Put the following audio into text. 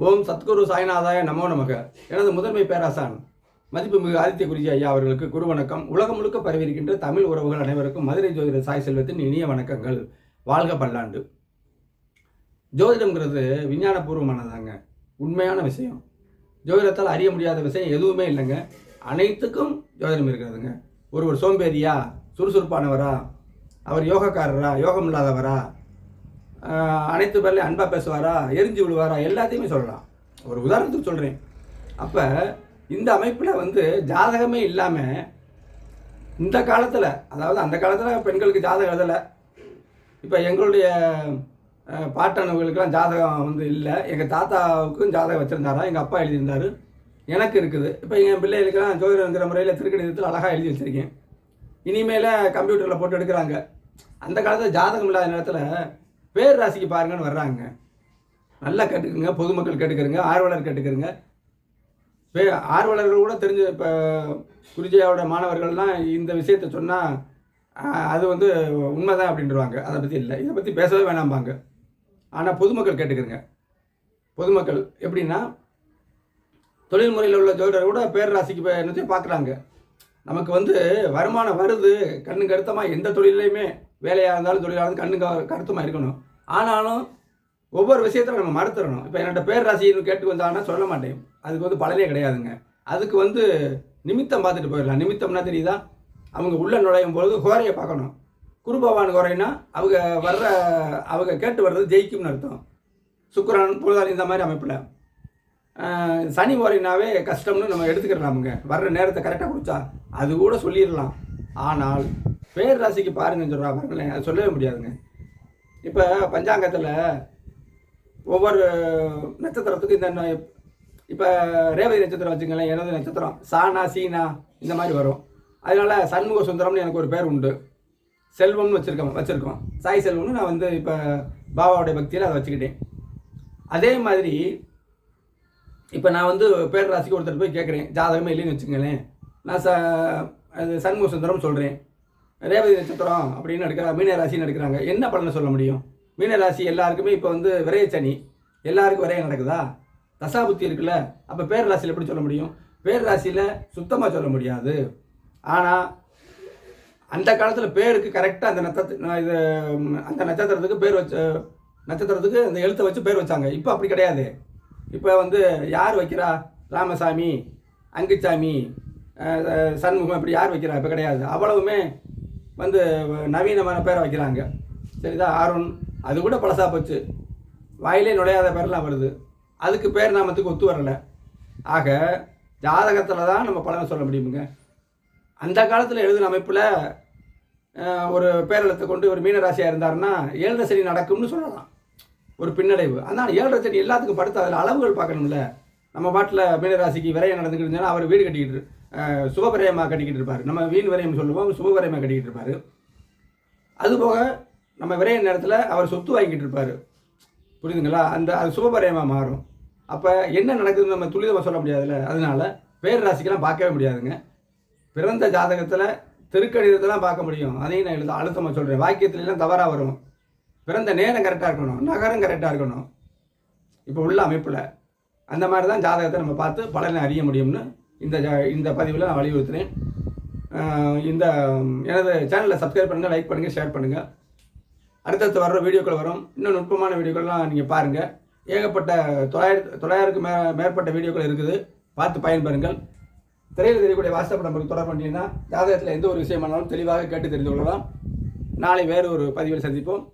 ஓம் சத்குரு சாய்நாதாய நமோ நமக. எனது முதன்மை பேராசான் மதிப்புமிகு ஆதித்ய குருஜி ஐயா அவர்களுக்கு குரு வணக்கம் உலகம் முழுக்க பரவியிருக்கின்ற தமிழ் உறவுகள் அனைவருக்கும் மதுரை ஜோதிட சாய் செல்வத்தின் இனிய வணக்கங்கள். வாழ்க பல்லாண்டு. ஜோதிடம்ங்கிறது விஞ்ஞானபூர்வமானதாங்க. உண்மையான விஷயம். ஜோதிடத்தால் அறிய முடியாத விஷயம் எதுவுமே இல்லைங்க. அனைத்துக்கும் ஜோதிடம் இருக்கிறதுங்க. ஒருவர் சோம்பேறியா சுறுசுறுப்பானவரா அவர் யோகக்காரரா யோகம் இல்லாதவரா அனைத்து பேர்லையும் அன்பாக பேசுவாரா எரிஞ்சு விழுவாரா எல்லாத்தையுமே சொல்லலாம். ஒரு உதாரணத்துக்கு சொல்கிறேன் அப்போ இந்த அமைப்பில் வந்து ஜாதகமே இல்லாமல் இந்த காலத்தில் அதாவது அந்த காலத்தில் பெண்களுக்கு ஜாதகம் எழுதலை. இப்போ எங்களுடைய பாட்டனவர்களுக்கெல்லாம் ஜாதகம் வந்து இல்லை. எங்கள் தாத்தாவுக்கும் ஜாதகம் வச்சுருந்தாரா எங்கள் அப்பா எழுதியிருந்தாரு. எனக்கு இருக்குது. இப்போ எங்கள் பிள்ளைகளுக்கெல்லாம் ஜோதிடங்கிற முறையில் திருக்கணிதத்தில் அழகாக எழுதி வச்சுருக்கேன். இனிமேல் கம்ப்யூட்டரில் போட்டு எடுக்கிறாங்க. அந்த காலத்தில் ஜாதகம் இல்லாத நேரத்தில் பேர் ராசிக்கு பாருங்கன்னு வர்றாங்க. நல்லா கேட்டுக்குங்க பொதுமக்கள் கேட்டுக்கிறங்க ஆர்வலர் கேட்டுக்கிறங்க பே ஆர்வலர்கள் கூட தெரிஞ்ச இப்போ குருஜியாவோட மாணவர்கள்லாம் இந்த விஷயத்த சொன்னால் அது வந்து உண்மைதான் அப்படின்றவாங்க. அதை பற்றி இல்லை. இதை பற்றி பேசவே வேணாம்பாங்க. ஆனால் பொதுமக்கள் கேட்டுக்கிறங்க பொதுமக்கள் எப்படின்னா தொழில் முறையில் உள்ள ஜோதிடர் கூட பேர் ராசிக்கு என்னத்தையும் பார்க்குறாங்க. நமக்கு வந்து வருமானம் வருது கண்ணு கருத்தமாக எந்த தொழிலையுமே வேலையாக இருந்தாலும் தொழிலாக இருந்தாலும் கண்ணு கருத்துமாக கருத்தமாக இருக்கணும். ஆனாலும் ஒவ்வொரு விஷயத்தில் நம்ம மறுத்துறணும் இப்போ என்னோட பேர் ராசின்னு கேட்டு வந்தாங்கன்னா சொல்ல மாட்டேன். அதுக்கு வந்து பலனே கிடையாதுங்க. அதுக்கு வந்து நிமித்தம் பார்த்துட்டு போயிடலாம். நிமித்தம்னா தெரியுதா? அவங்க உள்ளே நுழையும் பொழுது கோரையை பார்க்கணும். குருபவான் கோரைன்னா அவங்க வர்ற அவங்க கேட்டு வர்றது ஜெயிக்கும்னு அர்த்தம். சுக்கரன் பொழுதால் இந்த மாதிரி அமைப்பில். சனி ஓரைனாவே கஷ்டம்னு நம்ம எடுத்துக்கிறலாமுங்க வர்ற நேரத்தை கரெக்டாக கொடுத்தா அது கூட சொல்லிடலாம். ஆனால் பேர் ராசிக்கு பாருங்கன்னு சொல்கிறா பாருங்களேன் சொல்லவே முடியாதுங்க. இப்போ பஞ்சாங்கத்தில் ஒவ்வொரு நட்சத்திரத்துக்கும் இந்த இப்போ ரேவதி நட்சத்திரம் வச்சுங்களேன் எனது நட்சத்திரம் சானா சீனா இந்த மாதிரி வரும். அதனால சண்முக சுந்தரம்னு எனக்கு ஒரு பேர் உண்டு. செல்வம்னு வச்சுருக்கோம் வச்சுருக்கோம். சாய் செல்வம்னு நான் வந்து இப்போ பாபாவுடைய பக்தியில் அதை வச்சுக்கிட்டேன். அதே மாதிரி இப்போ நான் வந்து பேர் ராசிக்கு ஒருத்தர் போய் கேட்குறேன் ஜாதகமே இல்லைன்னு வச்சுங்களேன் நான் ச அது சண்முக சுந்தரம் சொல்கிறேன் ரேவதி நட்சத்திரம் அப்படின்னு எடுக்கிற மீன ராசின்னு எடுக்கிறாங்க. என்ன பலனை சொல்ல முடியும்? மீன ராசி எல்லாருக்குமே இப்போ வந்து விரைய சனி. எல்லாருக்கும் விரைய நடக்குதா? தசாபுத்தி இருக்குல்ல அப்போ பேர் ராசியில் எப்படி சொல்ல முடியும்? பேர் ராசியில் சுத்தமாக சொல்ல முடியாது. ஆனால் அந்த காலத்தில் பேருக்கு கரெக்டாக அந்த நட்சத்திர இது அந்த நட்சத்திரத்துக்கு பேர் வச்ச நட்சத்திரத்துக்கு அந்த எழுத்தை வச்சு பேர் வச்சாங்க. இப்போ அப்படி கிடையாது. இப்போ வந்து யார் வைக்கிறா? ராமசாமி அங்குச்சாமி சண்முகம் இப்படி யார் வைக்கிறா? இப்போ கிடையாது. அவ்வளவுமே வந்து நவீனமான பேரை வைக்கிறாங்க. சரிதா? ஆரோன் அது கூட பழசா போச்சு. வாயிலே நுழையாத பேரெலாம் வருது. அதுக்கு பேர் நாமத்துக்கு ஒத்து வரலை. ஆக ஜாதகத்தில் தான் நம்ம பலனை சொல்ல முடியுமுங்க. அந்த காலத்தில் எழுதின அமைப்பில் ஒரு பேரெழுத்தை கொண்டு ஒரு மீனராசியாக இருந்தாருன்னா ஏழரை சனி நடக்கும்னு சொல்லலாம். ஒரு பின்னடைவு. ஆனால் ஏழரை சனி எல்லாத்துக்கும் படுத்து அதில் அளவுகள் பார்க்கணும்ல. நம்ம பாட்டில் மீனராசிக்கு விரைய நடந்துக்கிட்டு இருந்தாலும் அவர் வீடு கட்டிக்கிட்டு சுபவிரயமாக கட்டிக்கிட்டு இருப்பார். நம்ம வீண் விரயம் சொல்லுவோம் சுபவிரயமாக கட்டிக்கிட்டு இருப்பார். அதுபோக நம்ம விரைய நேரத்தில் அவர் சொத்து வாங்கிக்கிட்டு இருப்பார். புரியுதுங்களா? அந்த அது சுபபரியமாக மாறும். அப்போ என்ன நடக்குதுன்னு நம்ம துளிதமாக சொல்ல முடியாதுல்ல? அதனால் பேர் ராசிக்கெல்லாம் பார்க்கவே முடியாதுங்க. பிறந்த ஜாதகத்தில் திருக்கணிதத்தெல்லாம் பார்க்க முடியும். அதையும் நான் எழுத அழுத்தமாக சொல்கிறேன் வாக்கியத்துலலாம் தவறாக வரும். பிறந்த நேரம் கரெக்டாக இருக்கணும். நகரம் கரெக்டாக இருக்கணும். இப்போ உள்ள அமைப்பில். அந்த மாதிரி தான் ஜாதகத்தை நம்ம பார்த்து பலனை அறிய முடியும்னு இந்த ஜா- இந்த பதிவில் நான் வலியுறுத்துகிறேன் இந்த எனது சேனலை சப்ஸ்கிரைப் பண்ணுங்கள் லைக் பண்ணுங்கள் ஷேர் பண்ணுங்கள் அடுத்தடுத்து வர்ற வீடியோக்கள் வரும். இன்னும் நுட்பமான வீடியோக்கள்லாம் நீங்கள் பாருங்கள் ஏகப்பட்ட தொள்ளாயிரத்து தொள்ளாயிரத்துக்கு மே மேற்பட்ட வீடியோக்கள் இருக்குது. பார்த்து பயன்பெறுங்கள். திரையில் தெரியக்கூடிய வாட்ஸ்அப் நம்பருக்கு தொடர்பு பண்ணிங்கன்னா ஜாதகத்தில் எந்த ஒரு விஷயமானாலும் தெளிவாக கேட்டு தெரிந்து கொள்ளலாம். நாளை வேறு ஒரு பதிவில் சந்திப்போம்.